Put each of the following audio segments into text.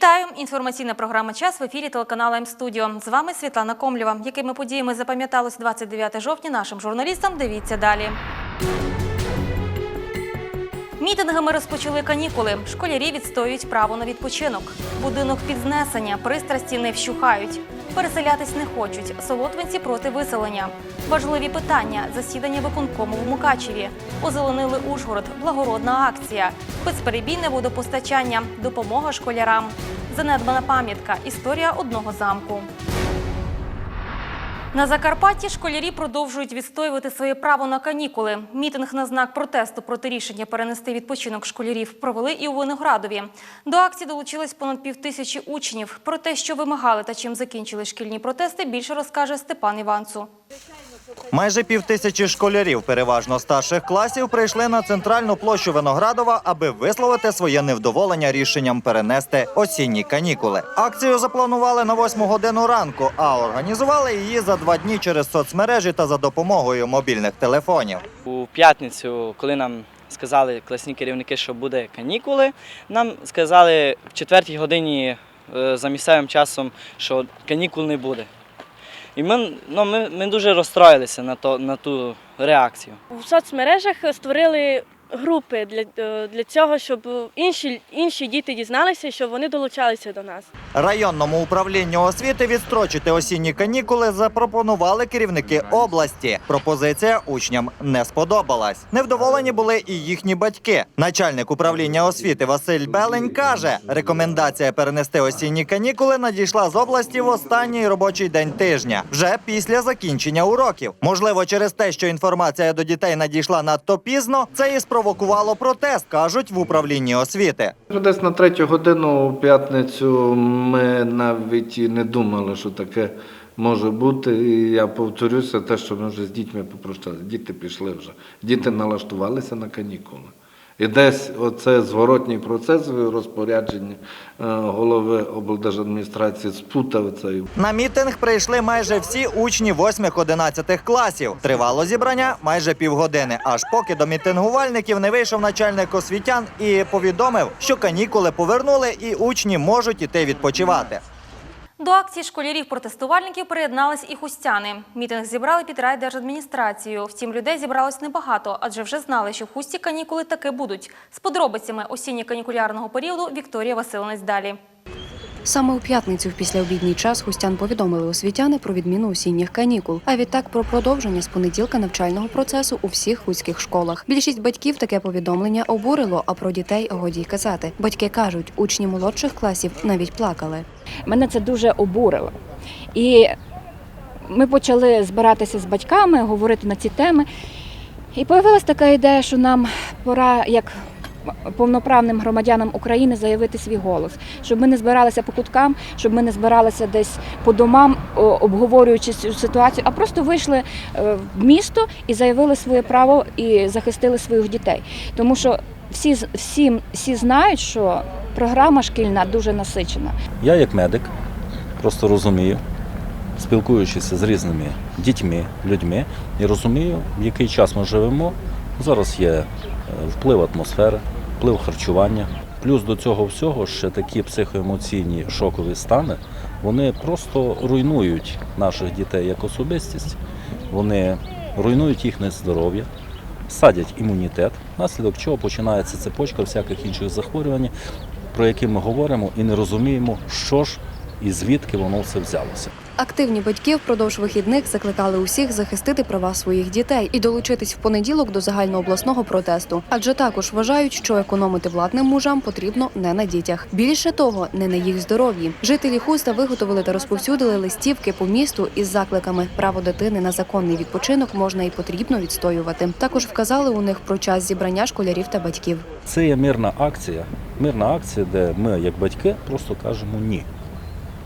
Вітаю! Інформаційна програма Час в ефірі телеканалу М-студіо. З вами Світлана Комлєва. Якими подіями запам'яталось 29 жовтня нашим журналістам? Дивіться далі. Мітингами розпочали канікули. Школярі відстоюють право на відпочинок. Будинок під знесення, пристрасті не вщухають. Переселятись не хочуть. Солотвинці проти виселення. Важливі питання. Засідання виконкому в Мукачеві. Озеленили Ужгород. Благородна акція. Безперебійне водопостачання. Допомога школярам. Занедбана пам'ятка. Історія одного замку. На Закарпатті школярі продовжують відстоювати своє право на канікули. Мітинг на знак протесту проти рішення перенести відпочинок школярів провели і у Виноградові. До акції долучилось понад півтисячі учнів. Про те, що вимагали та чим закінчили шкільні протести, більше розкаже Степан Іванцу. Майже півтисячі школярів, переважно старших класів, прийшли на центральну площу Виноградова, аби висловити своє невдоволення рішенням перенести осінні канікули. Акцію запланували на 8 годину ранку, а організували її за два дні через соцмережі та за допомогою мобільних телефонів. У п'ятницю, коли нам сказали класні керівники, що буде канікули, нам сказали в четвертій годині е, за місцевим часом, що канікул не буде. І ми, ну, ми, ми дуже розстроїлися на, то, на ту реакцію. У соцмережах створили групи для, е, для цього, щоб інші, інші діти дізналися, що вони долучалися до нас. Районному управлінню освіти відстрочити осінні канікули запропонували керівники області. Пропозиція учням не сподобалась. Невдоволені були і їхні батьки. Начальник управління освіти Василь Белень каже: рекомендація перенести осінні канікули надійшла з області в останній робочий день тижня, вже після закінчення уроків. Можливо, через те, що інформація до дітей надійшла надто пізно, це і спровокувало протест, кажуть в управлінні освіти. Десь на третю годину у п'ятницю ми навіть і не думали, що таке може бути. І я повторюся, те, що ми вже з дітьми попрощалися. Діти пішли вже. Діти налаштувалися на канікули. І десь оце зворотній процес розпорядження е, голови облдержадміністрації спутав цей На мітинг прийшли майже всі учні 8-11 класів. Тривало зібрання майже півгодини, аж поки до мітингувальників не вийшов начальник освітян і повідомив, що канікули повернули і учні можуть іти відпочивати. До акції школярів-протестувальників приєднались і хустяни. Мітинг зібрали під райдержадміністрацію. Втім, людей зібралось небагато, адже вже знали, що в хусті канікули таки будуть. З подробицями осінньо-канікулярного періоду Вікторія Василинець далі. Саме у п'ятницю в післяобідній час гостян повідомили освітяни про відміну осінніх канікул, а відтак про продовження з понеділка навчального процесу у всіх хуських школах. Більшість батьків таке повідомлення обурило, а про дітей годі й казати. Батьки кажуть, учні молодших класів навіть плакали. Мене це дуже обурило. І ми почали збиратися з батьками, говорити на ці теми. І появилась така ідея, що нам пора як повноправним громадянам України заявити свій голос, щоб ми не збиралися по куткам, щоб ми не збиралися десь по домам, обговорюючи цю ситуацію, а просто вийшли е, в місто і заявили своє право і захистили своїх дітей. Тому що всі, всі, всі знають, що програма шкільна дуже насичена. Я як медик просто розумію, спілкуючися з різними дітьми, людьми, і розумію, в який час ми живемо. Зараз є вплив атмосфери, вплив харчування. Плюс до цього всього ще такі психоемоційні шокові стани, вони просто руйнують наших дітей як особистість, вони руйнують їхнє здоров'я, садять імунітет, внаслідок чого починається цепочка всяких інших захворювань, про які ми говоримо і не розуміємо, що ж і звідки воно все взялося. Активні батьки впродовж вихідних закликали усіх захистити права своїх дітей і долучитись в понеділок до загальнообласного протесту, адже також вважають, що економити владним мужам потрібно не на дітях. Більше того, не на їх здоров'ї. Жителі хуста виготовили та розповсюдили листівки по місту із закликами право дитини на законний відпочинок можна і потрібно відстоювати. Також вказали у них про час зібрання школярів та батьків. Це є мирна акція, мирна акція, де ми, як батьки, просто кажемо ні.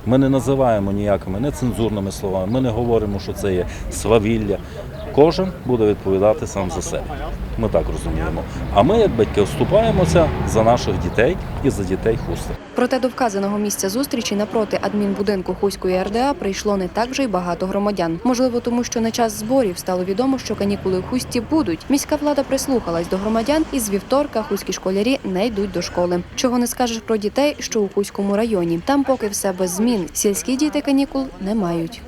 Ми не називаємо ніякими нецензурними словами, ми не говоримо, що це є свавілля. Кожен буде відповідати сам за себе. Ми так розуміємо. А ми, як батьки, вступаємося за наших дітей і за дітей хуста. Проте до вказаного місця зустрічі напроти адмінбудинку Хуської РДА прийшло не так вже й багато громадян. Можливо, тому що на час зборів стало відомо, що канікули в хусті будуть. Міська влада прислухалась до громадян, і з вівторка хуські школярі не йдуть до школи. Чого не скажеш про дітей, що у Хуському районі. Там поки все без змін. Сільські діти канікул не мають.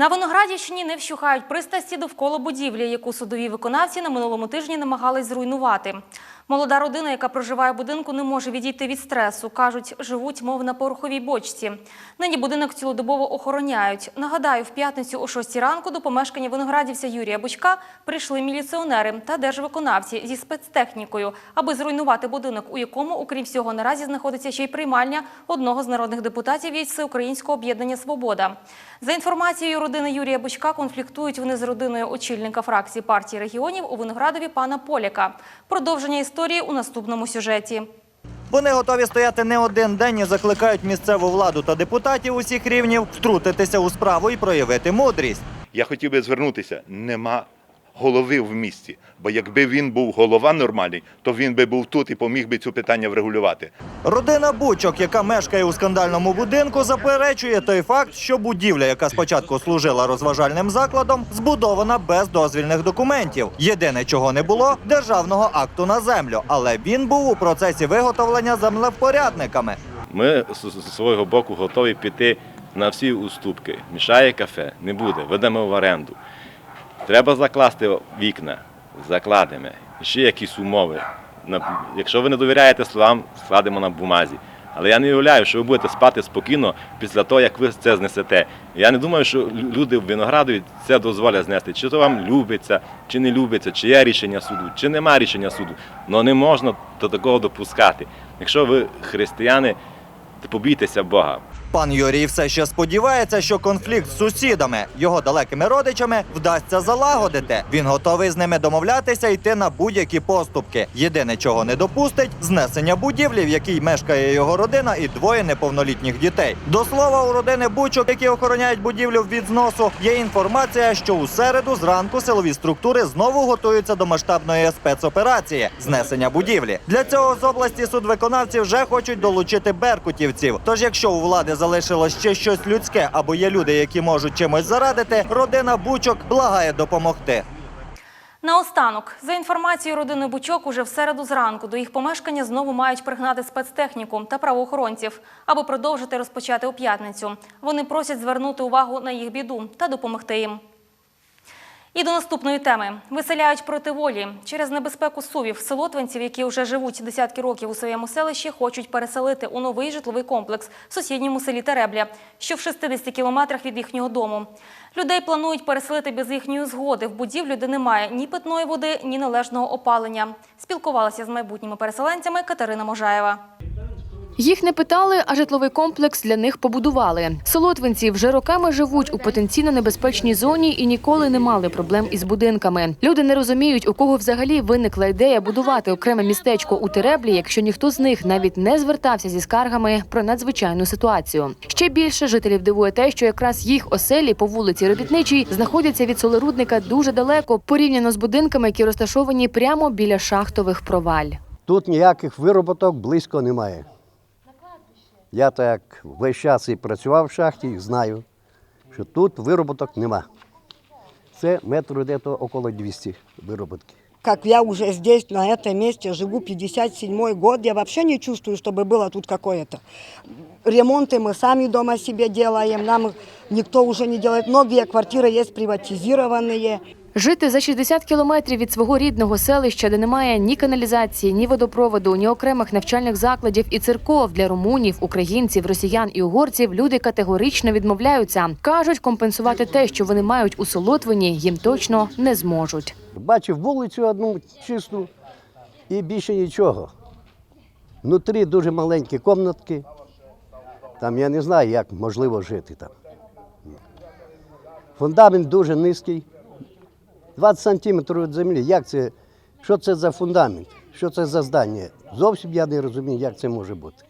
На Виноградівщині не вщухають пристрасті довкола будівлі, яку судові виконавці на минулому тижні намагались зруйнувати. Молода родина, яка проживає в будинку, не може відійти від стресу. Кажуть, живуть, мов на пороховій бочці. Нині будинок цілодобово охороняють. Нагадаю, в п'ятницю о 6 ранку до помешкання виноградівця Юрія Бучка прийшли міліціонери та держвиконавці зі спецтехнікою, аби зруйнувати будинок, у якому, окрім всього, наразі знаходиться ще й приймальня одного з народних депутатів від Всеукраїнського об'єднання Свобода. За інформацією родини Юрія Бучка, конфліктують вони з родиною очільника фракції партії регіонів у Виноградові пана Поляка. Продовження історії у наступному сюжеті. Вони готові стояти не один день і закликають місцеву владу та депутатів усіх рівнів втрутитися у справу і проявити мудрість. Я хотів би звернутися, нема голови в місті. Бо якби він був голова нормальний, то він би був тут і поміг би цю питання врегулювати. Родина Бучок, яка мешкає у скандальному будинку, заперечує той факт, що будівля, яка спочатку служила розважальним закладом, збудована без дозвільних документів. Єдине, чого не було державного акту на землю, але він був у процесі виготовлення землевпорядниками. Ми з з свого боку готові піти на всі уступки. Мішає кафе, не буде, ведемо в оренду. Треба закласти вікна, закладемо. Ще якісь умови. Якщо ви не довіряєте словам, складемо на бумазі. Але я не уявляю, що ви будете спати спокійно після того, як ви це знесете. Я не думаю, що люди в Виноградові це дозволять знести. Чи то вам любиться, чи не любиться, чи є рішення суду, чи нема рішення суду. Але не можна до такого допускати. Якщо ви християни, то побійтеся Бога. Пан Юрій все ще сподівається, що конфлікт з сусідами, його далекими родичами, вдасться залагодити. Він готовий з ними домовлятися йти на будь-які поступки. Єдине, чого не допустить, знесення будівлі, в якій мешкає його родина і двоє неповнолітніх дітей. До слова, у родини Бучок, які охороняють будівлю від зносу, є інформація, що у середу зранку силові структури знову готуються до масштабної спецоперації знесення будівлі. Для цього з області судвиконавці вже хочуть долучити беркутівців. Тож, якщо у влади залишилось ще щось людське або є люди, які можуть чимось зарадити, родина Бучок благає допомогти. Наостанок, за інформацією родини Бучок, уже в середу зранку до їх помешкання знову мають пригнати спецтехніку та правоохоронців, аби продовжити розпочати у п'ятницю. Вони просять звернути увагу на їх біду та допомогти їм. І до наступної теми. Виселяють проти волі. Через небезпеку сувів селотвинців, які вже живуть десятки років у своєму селищі, хочуть переселити у новий житловий комплекс в сусідньому селі Теребля, що в 60 кілометрах від їхнього дому. Людей планують переселити без їхньої згоди в будівлю, де немає ні питної води, ні належного опалення. Спілкувалася з майбутніми переселенцями Катерина Можаєва. Їх не питали, а житловий комплекс для них побудували. Солотвинці вже роками живуть у потенційно небезпечній зоні і ніколи не мали проблем із будинками. Люди не розуміють, у кого взагалі виникла ідея будувати окреме містечко у Тереблі, якщо ніхто з них навіть не звертався зі скаргами про надзвичайну ситуацію. Ще більше жителів дивує те, що якраз їх оселі по вулиці Робітничій знаходяться від солерудника дуже далеко, порівняно з будинками, які розташовані прямо біля шахтових проваль. Тут ніяких вироботок близько немає. Я так весь час і працював в шахті, і знаю, що тут вироботок нема. Це метру десь около 200 вироботки. Как я уже здесь, на этом месте, живу 57 год, я вообще не чувствую, чтобы было тут какое-то. Ремонты мы сами дома себе делаем, нам никто уже не делает. Многие квартиры есть приватизированные. Жити за 60 кілометрів від свого рідного селища, де немає ні каналізації, ні водопроводу, ні окремих навчальних закладів і церков для румунів, українців, росіян і угорців, люди категорично відмовляються. кажуть, компенсувати те, що вони мають у Солотвині, їм точно не зможуть. Бачив вулицю одну чисту і більше нічого. Внутрі дуже маленькі комнатки. Там я не знаю, як можливо жити там. Фундамент дуже низький. 20 сантиметрів від землі. Як це? Що це за фундамент? Що це за здання? Зовсім я не розумію, як це може бути.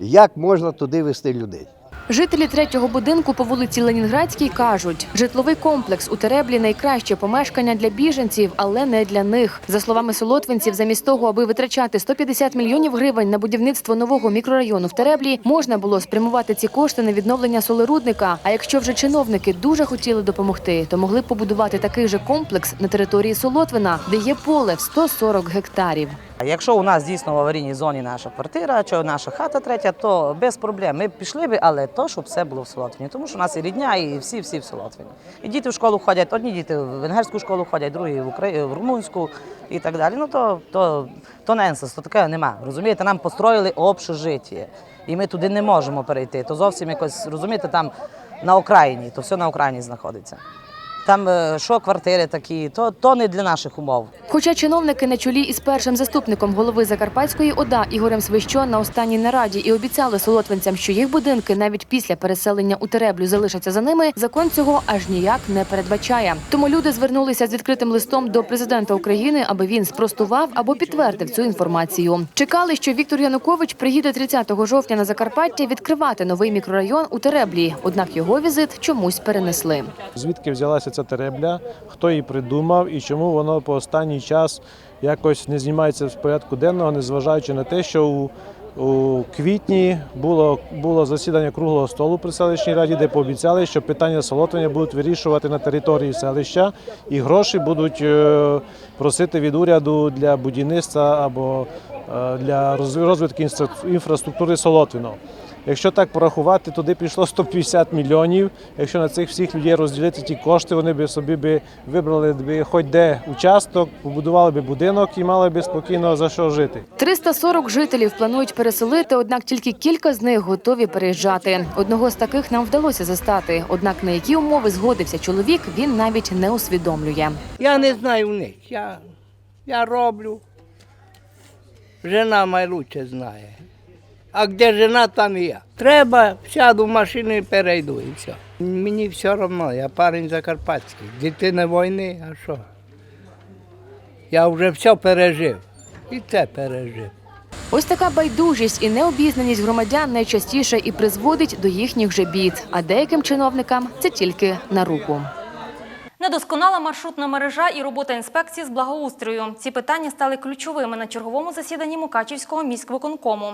Як можна туди вести людей? Жителі третього будинку по вулиці Ленінградській кажуть, житловий комплекс у Тереблі найкраще помешкання для біженців, але не для них. За словами солотвинців, замість того, аби витрачати 150 мільйонів гривень на будівництво нового мікрорайону в Тереблі, можна було спрямувати ці кошти на відновлення солерудника. А якщо вже чиновники дуже хотіли допомогти, то могли побудувати такий же комплекс на території Солотвина, де є поле в 140 гектарів. Якщо у нас дійсно в аварійній зоні наша квартира чи наша хата третя, то без проблем. Ми б пішли би, але то, щоб все було в Солотвині. Тому що у нас і рідня, і всі всі в Солотвині. І діти в школу ходять, одні діти в венгерську школу ходять, другі в Украї... в румунську і так далі. Ну то, то, то ненсенс, то такого нема. Розумієте, нам построїли общежиття. І ми туди не можемо перейти. То зовсім якось, розумієте, там на окраїні, то все на окраїні знаходиться. Там е, що квартири такі, то, то не для наших умов. Хоча чиновники на чолі із першим заступником голови Закарпатської ОДА Ігорем Свищо на останній нараді і обіцяли солотвинцям, що їх будинки навіть після переселення у Тереблю залишаться за ними, закон цього аж ніяк не передбачає. Тому люди звернулися з відкритим листом до президента України, аби він спростував або підтвердив цю інформацію. Чекали, що Віктор Янукович приїде 30 жовтня на Закарпаття відкривати новий мікрорайон у Тереблі. Однак його візит чомусь перенесли. Звідки взялася ця теребля, хто її придумав і чому воно по останній час якось не знімається з порядку денного, незважаючи на те, що у, у квітні було, було засідання круглого столу при селищній раді, де пообіцяли, що питання солотвення будуть вирішувати на території селища і гроші будуть е, просити від уряду для будівництва або е, для розвитку інфраструктури Солотвіно. Якщо так порахувати, туди пішло 150 мільйонів. Якщо на цих всіх людей розділити ті кошти, вони б собі би вибрали б хоч де участок, побудували б будинок і мали б спокійно за що жити. 340 жителів планують переселити, однак тільки кілька з них готові переїжджати. Одного з таких нам вдалося застати. Однак на які умови згодився чоловік, він навіть не усвідомлює. Я не знаю в них. Я, я роблю. Жена найлучше знає. А де жена, там і я. Треба, сяду в машину і перейду, і все. Мені все одно, я парень закарпатський. Дитина війни, а що? Я вже все пережив. І це пережив. Ось така байдужість і необізнаність громадян найчастіше і призводить до їхніх же бід. А деяким чиновникам це тільки на руку. Недосконала маршрутна мережа і робота інспекції з благоустрою. Ці питання стали ключовими на черговому засіданні Мукачівського міськвиконкому.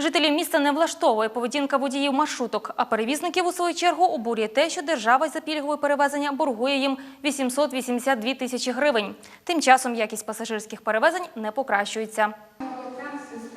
Жителів міста не влаштовує поведінка водіїв маршруток, а перевізників у свою чергу обурює те, що держава за пільгове перевезення боргує їм 882 тисячі гривень. Тим часом якість пасажирських перевезень не покращується.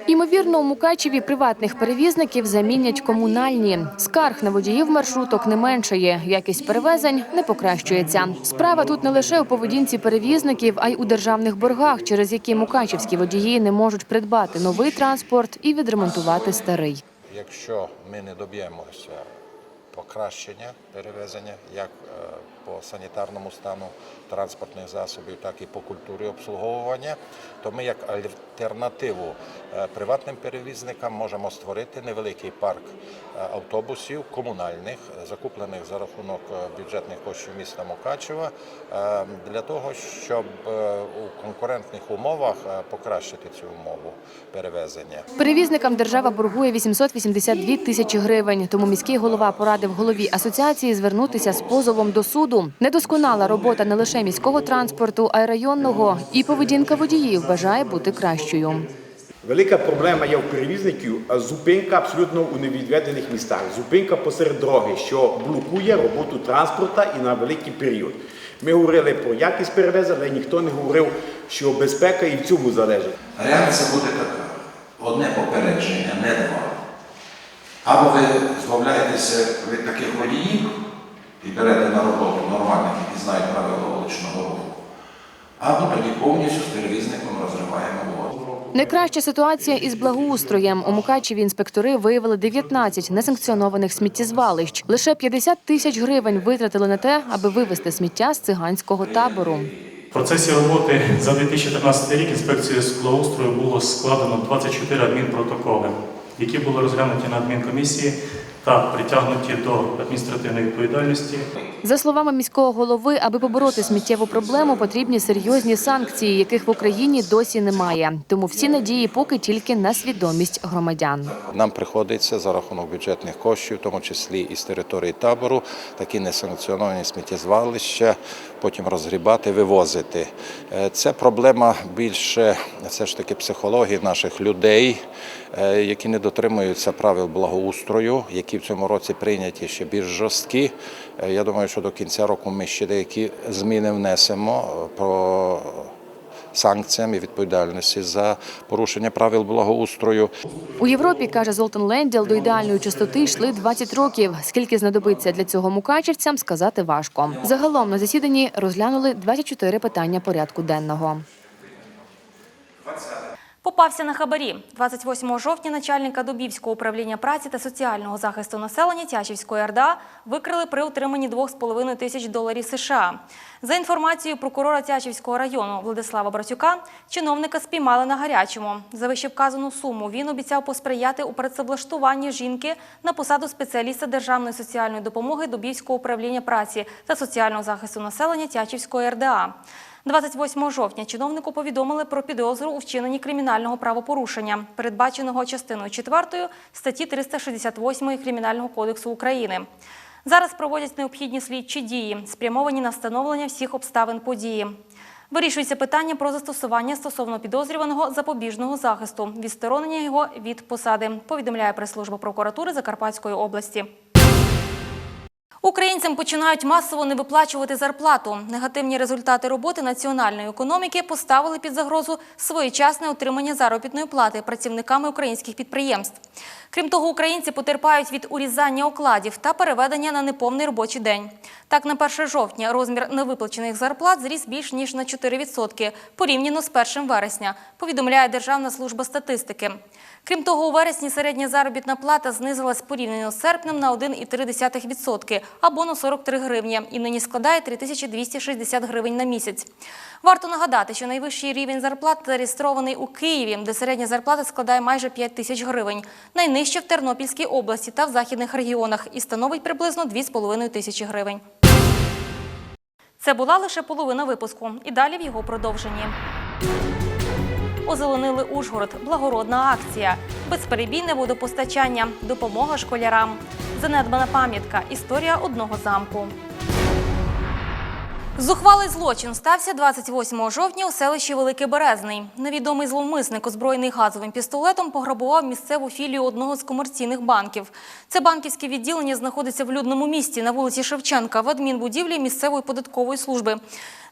Імовірно, у Мукачеві приватних перевізників замінять комунальні. Скарг на водіїв маршруток не меншає. Якість перевезень не покращується. Справа тут не лише у поведінці перевізників, а й у державних боргах, через які мукачівські водії не можуть придбати новий транспорт і відремонтувати старий. Якщо ми не доб'ємося покращення перевезення як е, по санітарному стану транспортних засобів, так і по культурі обслуговування, то ми як альтернативу е, приватним перевізникам можемо створити невеликий парк е, автобусів комунальних, е, закуплених за рахунок бюджетних коштів міста Мукачева, для того, щоб у конкурентних умовах покращити цю умову перевезення. Перевізникам держава боргує 882 тисячі гривень. Тому міський голова порадив голові асоціації звернутися з позовом до суду. Недосконала робота не лише міського транспорту, а й районного. І поведінка водіїв бажає бути кращою. Велика проблема є в перевізників а зупинка абсолютно у невідведених містах. Зупинка посеред дороги, що блокує роботу транспорта і на великий період. Ми говорили про якість перевезень, але ніхто не говорив, що безпека і в цьому залежить. Реакція буде така: одне попередження, не два. Або ви збавляєтеся від таких водіїв і берете на роботу нормальних, які знають правила вуличного руху, або тоді повністю з перевізником розриваємо угоду. Найкраща ситуація із благоустроєм. У Мукачеві інспектори виявили 19 несанкціонованих сміттєзвалищ. Лише 50 тисяч гривень витратили на те, аби вивезти сміття з циганського табору. В процесі роботи за 2013 рік інспекцією з благоустрою було складено 24 адмінпротоколи, які були розглянуті на адмінкомісії та притягнуті до адміністративної відповідальності. За словами міського голови, аби побороти сміттєву проблему, потрібні серйозні санкції, яких в Україні досі немає. Тому всі надії поки тільки на свідомість громадян. Нам приходиться за рахунок бюджетних коштів, в тому числі і з території табору, такі несанкціоновані сміттєзвалища, потім розгрібати, вивозити. Е, Це проблема більше все ж таки психології наших людей, які не дотримуються правил благоустрою, які в цьому році прийняті ще більш жорсткі. Е, Я думаю, що до кінця року ми ще деякі зміни внесемо е, про санкціям і відповідальності за порушення правил благоустрою. У Європі, каже Золтан Ленділ, до ідеальної чистоти йшли 20 років. Скільки знадобиться для цього мукачівцям, сказати важко. Загалом на засіданні розглянули 24 питання порядку денного. Попався на хабарі. 28 жовтня начальника Дубівського управління праці та соціального захисту населення Тячівської РДА викрили при утриманні 2,5 тисяч доларів США. За інформацією прокурора Тячівського району Владислава Братюка, чиновника спіймали на гарячому. За вищевказану суму він обіцяв посприяти у працевлаштуванні жінки на посаду спеціаліста Державної соціальної допомоги Дубівського управління праці та соціального захисту населення Тячівської РДА. 28 жовтня чиновнику повідомили про підозру у вчиненні кримінального правопорушення, передбаченого частиною 4 статті 368 Кримінального кодексу України. Зараз проводять необхідні слідчі дії, спрямовані на встановлення всіх обставин події. Вирішується питання про застосування стосовно підозрюваного запобіжного захисту, відсторонення його від посади, повідомляє прес-служба прокуратури Закарпатської області. Українцям починають масово не виплачувати зарплату. Негативні результати роботи національної економіки поставили під загрозу своєчасне отримання заробітної плати працівниками українських підприємств. Крім того, українці потерпають від урізання окладів та переведення на неповний робочий день. Так, на 1 жовтня розмір невиплачених зарплат зріс більш ніж на 4% порівняно з 1 вересня, повідомляє Державна служба статистики. Крім того, у вересні середня заробітна плата знизилась порівняно з серпнем на 1,3% або на 43 гривні і нині складає 3260 гривень на місяць. Варто нагадати, що найвищий рівень зарплат зареєстрований у Києві, де середня зарплата складає майже 5 тисяч гривень, найнижче в Тернопільській області та в західних регіонах і становить приблизно 2,5 тисячі гривень. Це була лише половина випуску. І далі в його продовженні. Озеленили Ужгород. Благородна акція. Безперебійне водопостачання. Допомога школярам. Занедбана пам'ятка. Історія одного замку. Зухвалий злочин стався 28 жовтня у селищі Великий Березний. Невідомий зловмисник, озброєний газовим пістолетом, пограбував місцеву філію одного з комерційних банків. Це банківське відділення знаходиться в людному місті на вулиці Шевченка в адмінбудівлі місцевої податкової служби.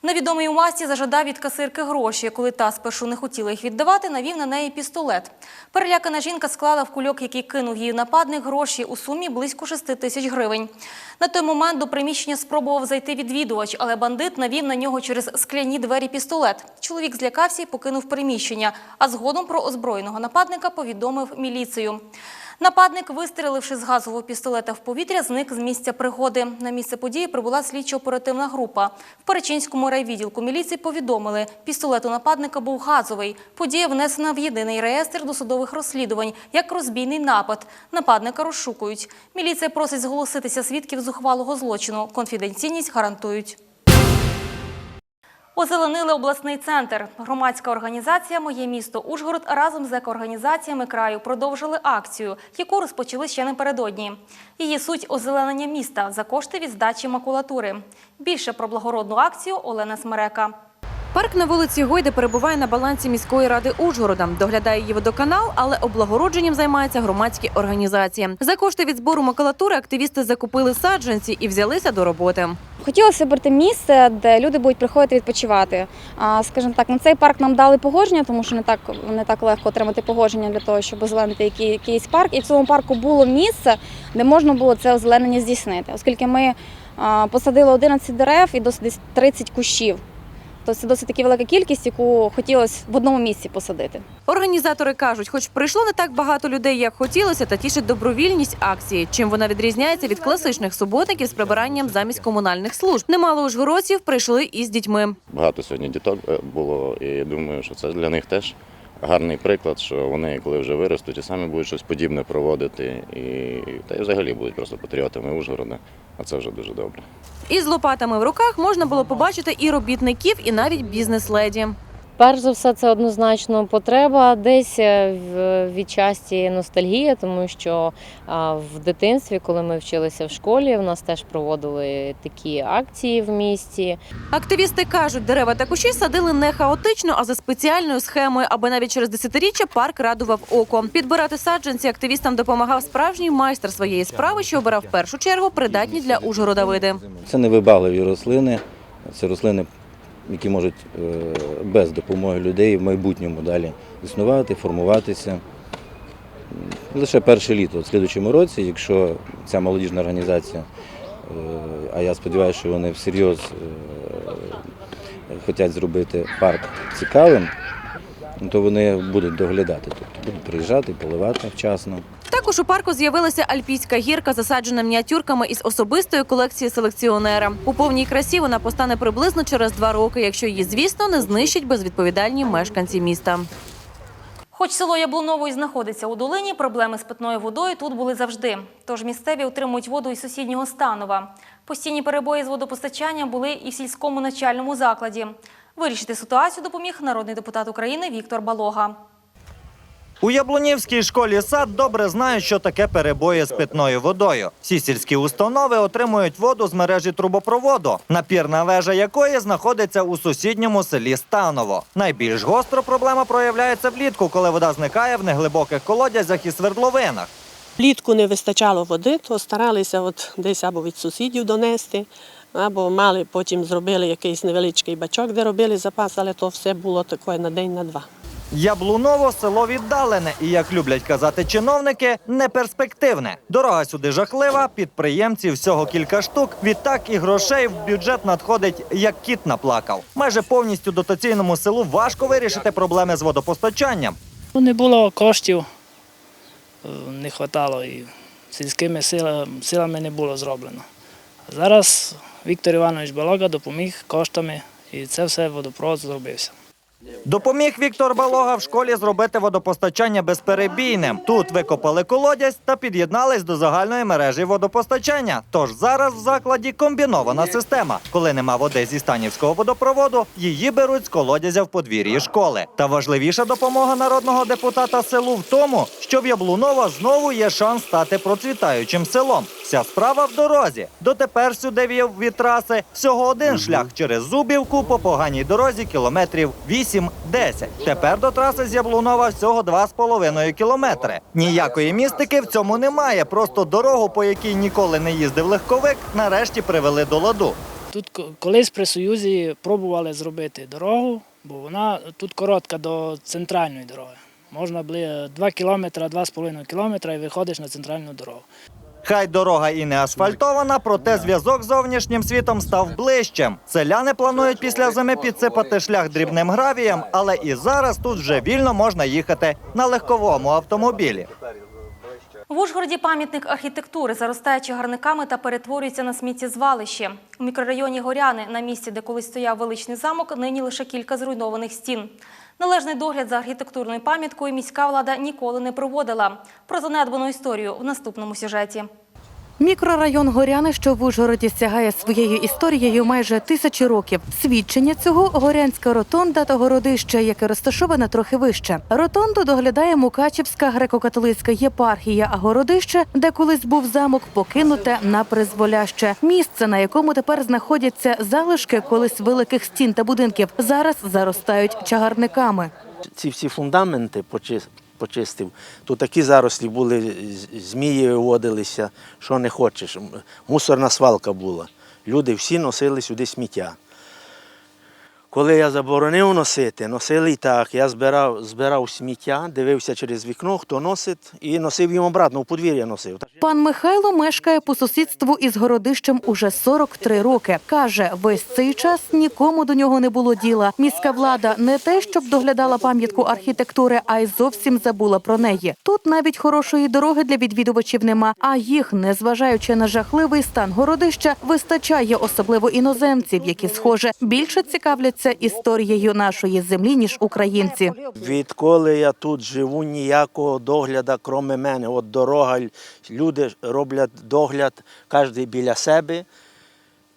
Невідомий у масті зажадав від касирки гроші. Коли та спершу не хотіла їх віддавати, навів на неї пістолет. Перелякана жінка склала в кульок, який кинув її нападник, гроші у сумі близько 6 тисяч гривень. На той момент до приміщення спробував зайти відвідувач, але бандит навів на нього через скляні двері пістолет. Чоловік злякався і покинув приміщення, а згодом про озброєного нападника повідомив міліцію. Нападник, вистріливши з газового пістолета в повітря, зник з місця пригоди. На місце події прибула слідчо-оперативна група. В Перечинському райвідділку міліції повідомили, пістолет у нападника був газовий. Подія внесена в єдиний реєстр досудових розслідувань, як розбійний напад. Нападника розшукують. Міліція просить зголоситися свідків зухвалого злочину. Конфіденційність гарантують. Озеленили обласний центр. Громадська організація Моє місто Ужгород разом з екоорганізаціями краю продовжили акцію, яку розпочали ще напередодні. Її суть озеленення міста за кошти від здачі макулатури. Більше про благородну акцію Олена Смерека. Парк на вулиці Гойда перебуває на балансі міської ради Ужгорода. Доглядає її водоканал, але облагородженням займаються громадські організації. За кошти від збору макулатури активісти закупили саджанці і взялися до роботи. Хотілося вибрати місце, де люди будуть приходити відпочивати. А, Скажімо так, на цей парк нам дали погодження, тому що не так не так легко отримати погодження для того, щоб озеленити який- якийсь парк. І в цьому парку було місце, де можна було це озеленення здійснити, оскільки ми посадили 11 дерев і досить десь 30 кущів. Тобто це досить таки велика кількість, яку хотілося в одному місці посадити. Організатори кажуть, хоч прийшло не так багато людей, як хотілося, та тішить добровільність акції. Чим вона відрізняється від класичних суботників з прибиранням замість комунальних служб. Немало ужгородців прийшли із дітьми. Багато сьогодні діток е, було, і думаю, що це для них теж гарний приклад, що вони, коли вже виростуть, і самі будуть щось подібне проводити, і та й взагалі будуть просто патріотами Ужгорода, а це вже дуже добре. Із лопатами в руках можна було побачити і робітників, і навіть бізнес-леді. Перш за все, це однозначно потреба, десь е, в- відчасті ностальгія, тому що в дитинстві, коли ми вчилися в школі, в нас теж проводили такі акції в місті. Активісти кажуть, дерева та кущі садили не хаотично, а за спеціальною схемою, аби навіть через десятиріччя парк радував око. Підбирати саджанці активістам допомагав справжній майстер своєї справи, що обирав в першу чергу придатні для Ужгорода види. Це невибагливі рослини, це рослини, які можуть е, без допомоги людей в майбутньому далі існувати, формуватися. Лише перше літо в слідучому році, якщо ця молодіжна організація, е, а я сподіваюся, що вони всерйоз е, хочуть зробити парк цікавим, то вони будуть доглядати, тобто будуть приїжджати, поливати вчасно. Також у парку з'явилася альпійська гірка, засаджена мініатюрками із особистої колекції селекціонера. У повній красі вона постане приблизно через два роки, якщо її, звісно, не знищать безвідповідальні мешканці міста. Хоч село Яблуново і знаходиться у долині, проблеми з питною водою тут були завжди. Тож місцеві отримують воду із сусіднього Станова. Постійні перебої з водопостачанням були і в сільському начальному закладі. Вирішити ситуацію допоміг народний депутат України Віктор Балога. У Яблунівській школі сад добре знають, що таке перебої з питною водою. Всі сільські установи отримують воду з мережі трубопроводу, напірна вежа якої знаходиться у сусідньому селі Станово. Найбільш гостро проблема проявляється влітку, коли вода зникає в неглибоких колодязях і свердловинах. Влітку не вистачало води, то старалися от десь або від сусідів донести, або мали, потім зробили якийсь невеличкий бачок, де робили запас, але то все було таке на день, на два. Яблуново село віддалене і, як люблять казати чиновники, неперспективне. Дорога сюди жахлива, підприємців всього кілька штук. Відтак і грошей в бюджет надходить, як кіт наплакав. Майже повністю дотаційному селу важко вирішити проблеми з водопостачанням. Ну, Не було коштів, е, не вистачало і сільськими силами, не було зроблено. Зараз Віктор Іванович Балога допоміг коштами і це все водопровод зробився. Допоміг Віктор Балога в школі зробити водопостачання безперебійним. Тут викопали колодязь та під'єднались до загальної мережі водопостачання. Тож зараз в закладі комбінована система. Коли нема води зі станівського водопроводу, її беруть з колодязя в подвір'ї школи. Та важливіша допомога народного депутата селу в тому, що в Яблуново знову є шанс стати процвітаючим селом. Вся справа в дорозі. Дотепер сюди вів від траси всього один шлях через Зубівку по поганій дорозі кілометрів 8-10. Тепер до траси з Яблунова всього 2,5 кілометри. Ніякої містики в цьому немає. Просто дорогу, по якій ніколи не їздив легковик, нарешті привели до ладу. Тут колись при Союзі пробували зробити дорогу, бо вона тут коротка до центральної дороги. Можна було 2 кілометри, 2,5 кілометра і виходиш на центральну дорогу. Хай дорога і не асфальтована, проте зв'язок з зовнішнім світом став ближчим. Селяни планують після зими підсипати шлях дрібним гравієм, але і зараз тут вже вільно можна їхати на легковому автомобілі. В Ужгороді пам'ятник архітектури заростає чагарниками та перетворюється на сміттєзвалище. У мікрорайоні Горяни, на місці, де колись стояв величний замок, нині лише кілька зруйнованих стін. Належний догляд за архітектурною пам'яткою міська влада ніколи не проводила. Про занедбану історію в наступному сюжеті. Мікрорайон Горяни, що в Ужгороді сягає своєю історією майже тисячі років. Свідчення цього Горянська ротонда та городище, яке розташоване трохи вище. Ротонду доглядає Мукачівська греко-католицька єпархія, а городище, де колись був замок, покинуте на призволяще. Місце, на якому тепер знаходяться залишки колись великих стін та будинків, зараз заростають чагарниками. ці всі фундаменти почистив, то такі зарослі були, змії виводилися, що не хочеш. Мусорна свалка була. Люди всі носили сюди сміття. Коли я заборонив носити, носили і так. Я збирав, збирав сміття, дивився через вікно, хто носить, і носив їм обратно, в подвір'я носив. Пан Михайло мешкає по сусідству із городищем уже 43 роки. Каже, весь цей час нікому до нього не було діла. Міська влада не те, щоб доглядала пам'ятку архітектури, а й зовсім забула про неї. Тут навіть хорошої дороги для відвідувачів нема. А їх, незважаючи на жахливий стан городища, вистачає особливо іноземців, які схоже більше цікавляться історією нашої землі ніж українці. Відколи я тут живу, ніякого догляду, крім мене. От дорога, люди роблять догляд, кожен біля себе.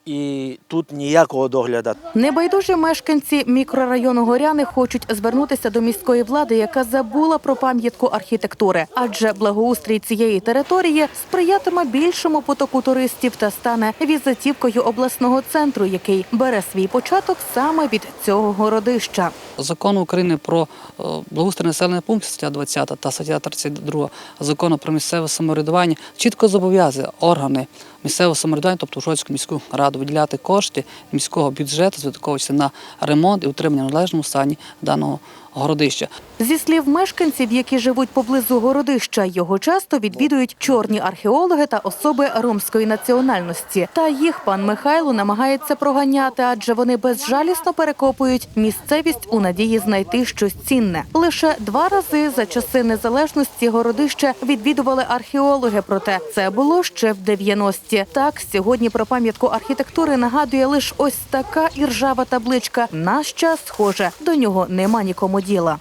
І тут ніякого догляду. Небайдужі мешканці мікрорайону Горяни хочуть звернутися до міської влади, яка забула про пам'ятку архітектури, адже благоустрій цієї території сприятиме більшому потоку туристів та стане візитівкою обласного центру, який бере свій початок саме від цього городища. Закону України про е, благоустрій населених пунктів, стаття 20 та стаття 32 закону про місцеве самоврядування чітко зобов'язує органи місцевого самоврядування, тобто Ужгородську міську раду, виділяти кошти міського бюджету, звитковуючи на ремонт і утримання в належному стані даного городища. Зі слів мешканців, які живуть поблизу городища, його часто відвідують чорні археологи та особи ромської національності. Та їх пан Михайло намагається проганяти, адже вони безжалісно перекопують місцевість у надії знайти щось цінне. Лише два рази за часи незалежності городище відвідували археологи. Проте це було ще в 90-ті. Так сьогодні про пам'ятку архітектури нагадує лише ось така іржава табличка. Наш час, схоже, до нього нема нікому діла.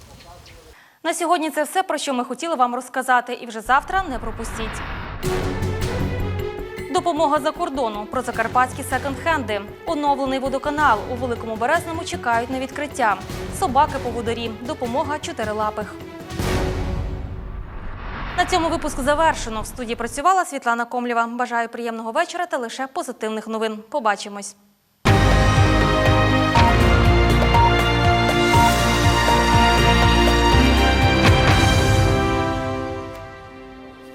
На сьогодні це все, про що ми хотіли вам розказати. І вже завтра не пропустіть. Допомога за кордону про закарпатські секонд-хенди. Оновлений водоканал у Великому Березному чекають на відкриття. Собаки поводарі. Допомога чотирилапих. На цьому випуск завершено. В студії працювала Світлана Комлєва. Бажаю приємного вечора та лише позитивних новин. Побачимось.